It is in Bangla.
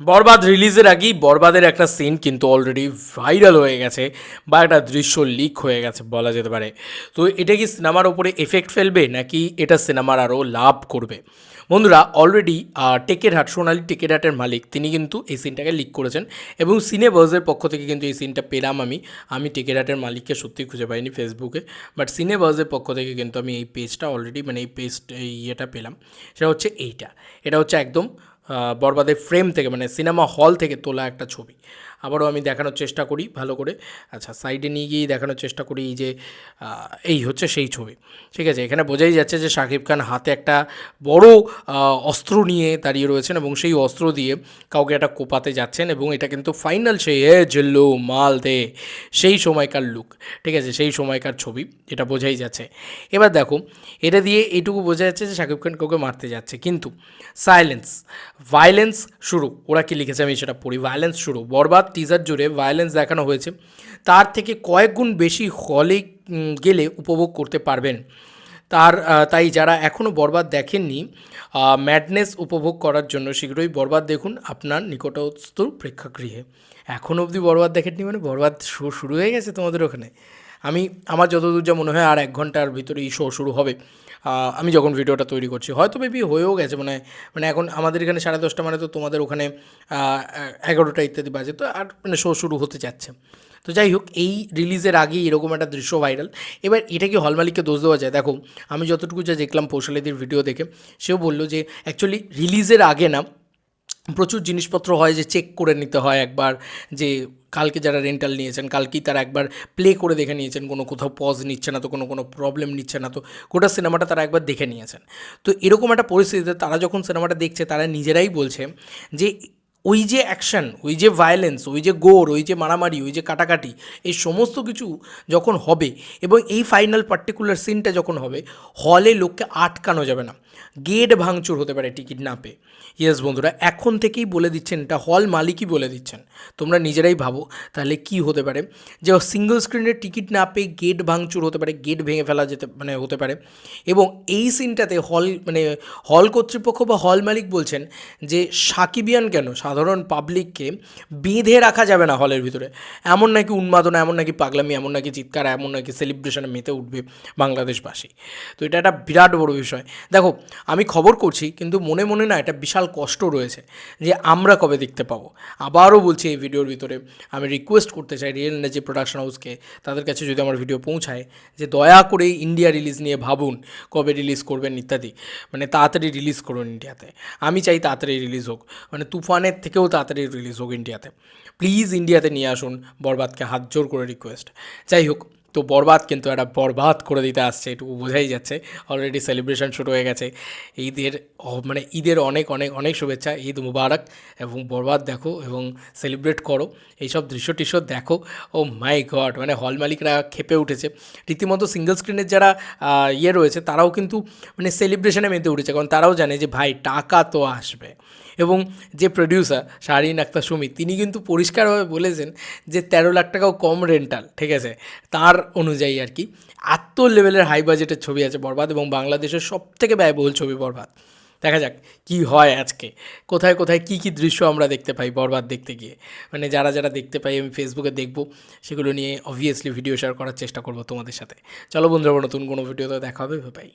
বরবাদ রিলিজের আগেই বরবাদের একটা সিন কিন্তু অলরেডি ভাইরাল হয়ে গেছে বা একটা দৃশ্য লিক হয়ে গেছে বলা যেতে পারে। তো এটা কি সিনেমার ওপরে এফেক্ট ফেলবে নাকি এটা সিনেমার আরও লাভ করবে? বন্ধুরা অলরেডি টেকের হাট সোনালি টেকের হাটের মালিক, তিনি কিন্তু এই সিনটাকে লিক করেছেন এবং সিনেবার্সের পক্ষ থেকে কিন্তু এই সিনটা পেলাম আমি। আমি টেকের হাটের মালিককে সত্যি খুঁজে পাইনি ফেসবুকে বাট সিনেবার্সের পক্ষ থেকে কিন্তু আমি এই পেজটা অলরেডি মানে এই পেজ ইয়েটা পেলাম। সেটা হচ্ছে এইটা। এটা হচ্ছে একদম বরবাদের ফ্রেম থেকে মানে সিনেমা হল থেকে তোলা একটা ছবি। আবারও আমি দেখানোর চেষ্টা করি, ভালো করে। আচ্ছা সাইডে নিয়ে গিয়েই দেখানোর চেষ্টা করি এই যে এই হচ্ছে সেই ছবি। ঠিক আছে, এখানে বোঝাই যাচ্ছে যে শাকিব খান হাতে একটা বড় অস্ত্র নিয়ে দাঁড়িয়ে রয়েছেন এবং সেই অস্ত্র দিয়ে কাউকে একটা কোপাতে যাচ্ছেন এবং এটা কিন্তু ফাইনাল সেই, এ জেল্লো, মাল দে। সেই সময়কার লুক। ঠিক আছে, সেই সময়কার ছবি, এটা বোঝাই যাচ্ছে। এবার দেখো, এটা দিয়ে এইটুকু বোঝা যাচ্ছে যে শাকিব খান কাউকে মারতে যাচ্ছে। কিন্তু সাইলেন্স ভায়োলেন্স শুরু। ওরা কি লিখেছে আমি সেটা পড়ি। ভায়োলেন্স শুরু, বরবাদ টিজার জুড়ে ভায়োলেন্স দেখানো হয়েছে, তার থেকে কয়েক গুণ বেশি হলে গেলে উপভোগ করতে পারবেন। তার তাই যারা এখনও বরবাদ দেখেননি ম্যাডনেস উপভোগ করার জন্য শীঘ্রই বরবাদ দেখুন আপনার নিকটস্থ প্রেক্ষাগৃহে। এখনও অবধি বরবাদ দেখেননি মানে বরবাদ শো, শুরু হয়ে গেছে তোমাদের ওখানে। আমি, আমার যতদূর যা মনে হয় আর এক ঘণ্টার ভিতরেই শো শুরু হবে। আমি যখন ভিডিওটা তৈরি করছি, হয়তো মেবি হয়েও গেছে মানে মানে এখন আমাদের এখানে সাড়ে দশটা মানে তো তোমাদের ওখানে এগারোটা ইত্যাদি বাজে, তো আর মানে শো শুরু হতে যাচ্ছে তো যাই হোক, এই রিলিজের আগেই এরকম একটা দৃশ্য ভাইরাল এবার এটা কি হল মালিককে দোষ দেওয়া যায়? দেখো, আমি যতটুকু যা দেখলাম পৌশালীদের ভিডিও দেখে, সেও বলল যে অ্যাকচুয়ালি রিলিজের আগে না, প্রচুর জিনিসপত্র হয় যে চেক করে নিতে হয় একবার, যে কালকে যারা রেন্টাল নিয়েছেন, কালকেই তারা একবার প্লে করে দেখে নিয়েছেন, কোনো কোথাও পজ নিচ্ছে না তো, কোনো কোনো প্রবলেম নিচ্ছে না তো, গোটা সিনেমাটা তারা একবার দেখে নিয়েছেন। তো এরকম একটা পরিস্থিতিতে তারা যখন সিনেমাটা দেখছে, তারা নিজেরাই বলছে যে, ওই যে অ্যাকশন ওই যে ভায়োলেন্স ওই যে গোর ওই যে মারামারি, ওই যে কাটাকাটি, এই সমস্ত কিছু যখন হবে এবং এই ফাইনাল পার্টিকুলার সিনটা যখন হবে হলে লোককে আটকানো যাবে না। গেট ভাঙচুর হতে পারে টিকিট না পেয়ে। ইয়েস বন্ধুরা, এখন থেকেই বলে দিচ্ছেন, এটা হল মালিকই বলে দিচ্ছেন। তোমরা নিজেরাই ভাবো, তাহলে কি হতে পারে? যে সিঙ্গল স্ক্রিনের টিকিট না পেয়ে গেট ভাঙচুর হতে পারে, গেট ভেঙে ফেলা যেতে মানে হতে পারে। এবং এই সিনটাতে হল মানে হল কর্তৃপক্ষ বা হল মালিক বলছেন যে, সাকিবিয়ান কেন? সাধারণ পাবলিককে বেঁধে রাখা যাবে না হলের ভিতরে। এমন নাকি উন্মাদনা, এমন নাকি পাগলামি, এমন নাকি চিৎকার, এমন নাকি সেলিব্রেশনে মেতে উঠবে বাংলাদেশবাসী। তো এটা একটা বিরাট বড় বিষয়। দেখো আমি খবর করছি, কিন্তু মনে মনে না এটা বিশাল কষ্ট রয়েছে যে আমরা কবে দেখতে পাবো। আবারও বলছি এই ভিডিওর ভিতরে আমি রিকোয়েস্ট করতে চাই রিয়েল এনার্জি প্রোডাকশন হাউসকে তাদের কাছে যদি আমার ভিডিও পৌঁছায়, যে দয়া করে ইন্ডিয়া রিলিজ নিয়ে ভাবুন, কবে রিলিজ করবেন ইত্যাদি। মানে তাড়াতাড়ি রিলিজ করুন ইন্ডিয়াতে আমি চাই তাড়াতাড়ি রিলিজ হোক। মানে তুফানের থেকেও তাড়াতাড়ি রিলিজ হোক ইন্ডিয়াতে প্লিজ ইন্ডিয়াতে নিয়ে আসুন, বরবাদকে হাত জোর করে রিকোয়েস্ট যাই হোক তো বরবাদ, কিন্তু একটা বরবাদ করে দিতে আসছে এটুকু বোঝাই যাচ্ছে। অলরেডি সেলিব্রেশন শুরু হয়ে গেছে। ঈদের মানে ঈদের অনেক অনেক অনেক শুভেচ্ছা। ঈদ মুবারক এবং বরবাদ দেখো এবং সেলিব্রেট করো। এইসব দৃশ্য টিশ্য দেখো। ও মাই গড মানে হল মালিকরা খেপে উঠেছে। রীতিমতো সিঙ্গেল স্ক্রিনের যারা ইয়ে রয়েছে, তারাও কিন্তু মানে সেলিব্রেশনে মেতে উঠেছে। কারণ তারাও জানে যে, ভাই, টাকা তো আসবে। এবং যে প্রডিউসার শাহরিন আক্তার সুমিত তিনি কিন্তু পরিষ্কারভাবে বলেছেন যে তেরো লাখ টাকাও কম রেন্টাল ঠিক আছে? তার অনুযায়ী আর কি এত লেভেলের হাই বাজেটের ছবি আছে বরবাদ এবং বাংলাদেশের সব থেকে ব্যয়বহুল ছবি বরবাদ। দেখা যাক কি হয় আজকে। কোথায় কোথায় কি কি দৃশ্য আমরা দেখতে পাই বরবাদ দেখতে গিয়ে? মানে যারা যারা দেখতে পাই, আমি ফেসবুকে দেখব, সেগুলো নিয়ে অবভিয়াসলি ভিডিও শেয়ার করার চেষ্টা করব তোমাদের সাথে। চলো বন্ধুরা নতুন কোনো ভিডিওতে দেখা হবে বাই